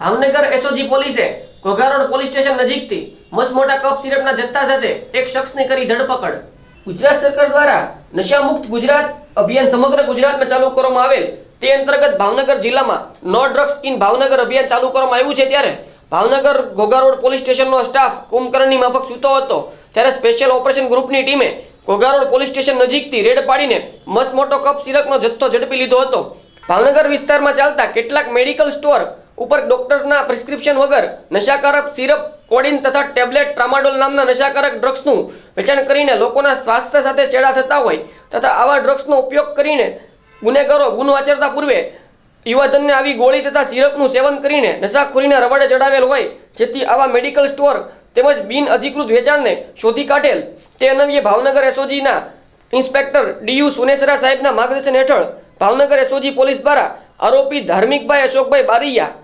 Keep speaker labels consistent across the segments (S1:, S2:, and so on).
S1: Bhavnagar SOG પોલીસે Ghogha Road police station નજીકથી મસમોટા મોટા કપ સિરપના જથ્થા સાથે એક શખ્સની કરી ધરપકડ. ગુજરાત સરકાર દ્વારા નશા મુક્ત ગુજરાત અભિયાન સમગ્ર ગુજરાતમાં ચાલુ કરવામાં આવેલ તે અંતર્ગત ભાવનગર જિલ્લામાં નો ડ્રગ્સ ઇન ભાવનગર અભિયાન ચાલુ કરવામાં આવ્યું છે ત્યારે ભાવનગર ઘોઘારોડ પોલીસ સ્ટેશનનો સ્ટાફ કુંભકર્ણની માફક સૂતો હતો ત્યારે સ્પેશિયલ ઓપરેશન ગ્રુપની ટીમે ઘોઘારોડ પોલીસ સ્ટેશન નજીકથી રેડ પાડીને મસમોટો મોટો કપ સિરપનો જથ્થો ઝડપી લીધો હતો. ભાવનગર વિસ્તારમાં ચાલતા કેટલાક મેડિકલ સ્ટોર ઉપર ડોક્ટરના પ્રિસ્ક્રિપ્શન વગર નશાકારક સિરપ કોડિન તથા ટેબ્લેટ ટ્રામાડોલ નામના નશાકારક ડ્રગ્સનું વેચાણ કરીને લોકોના સ્વાસ્થ્ય સાથે ચેડા થતા હોય તથા આવા ડ્રગ્સનો ઉપયોગ કરીને ગુનેગારો ગુનો આચરતા પૂર્વે યુવાધનને આવી ગોળી તથા સિરપનું સેવન કરીને નશાખોરીના રવાડે ચડાવેલ હોય, જેથી આવા મેડિકલ સ્ટોર તેમજ બિન અધિકૃત વેચાણને શોધી કાઢેલ. તે અનવ્ય ભાવનગર એસઓજીના ઇન્સ્પેક્ટર ડીયુ સુનેસરા સાહેબના માર્ગદર્શન હેઠળ ભાવનગર એસઓજી પોલીસ દ્વારા આરોપી ધાર્મિકભાઈ અશોકભાઈ બારૈયા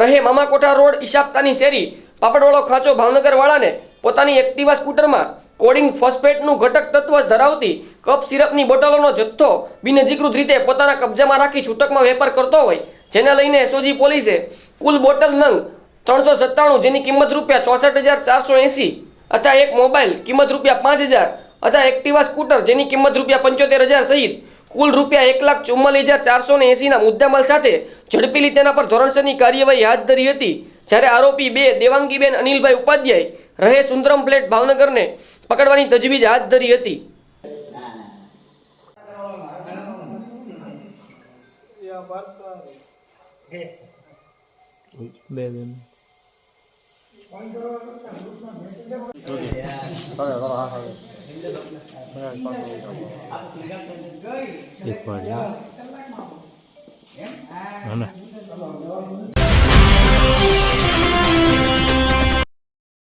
S1: રહે મામાકોઠા રોડ ઈશાપતાની શેરી. પાપડવાળો ખાંચો ભાવનગર વાળાને પોતાની એક્ટિવા સ્કૂટરમાં કોડિંગ ફોસ્ફેટનું ઘટક તત્વ ધરાવતી કપ સિરપની બોટલોનો જથ્થો બિનઅધિકૃત રીતે પોતાના કબજામાં રાખી છૂટકમાં વેપાર કરતો હોય, જેને લઈને એસઓજી પોલીસે કુલ બોટલ નંગ ત્રણસો સત્તાણું, જેની કિંમત રૂપિયા ચોસઠ હજાર ચારસો એંસી અથવા એક મોબાઈલ કિંમત રૂપિયા પાંચ હજાર અથવા એક્ટિવા સ્કૂટર, જેની કિંમત રૂપિયા પંચોતેર હજાર સહિત કુલ રૂપિયા એક લાખ ચુમ્માલીસ હજાર ચારસો ને એંસીના મુદ્દામાલ સાથે ઝડપી લીધે તેના પર ધોરણસરની કાર્યવાહી હાથ ધરી હતી. જ્યારે આરોપી બે, દેવાંગીબેન અનિલભાઈ ઉપાધ્યાય રહે સુંદરમ પ્લેટ ભાવનગરને પકડવાની તજવીજ હાથ ધરી હતી.
S2: બે બેન. એક 完了。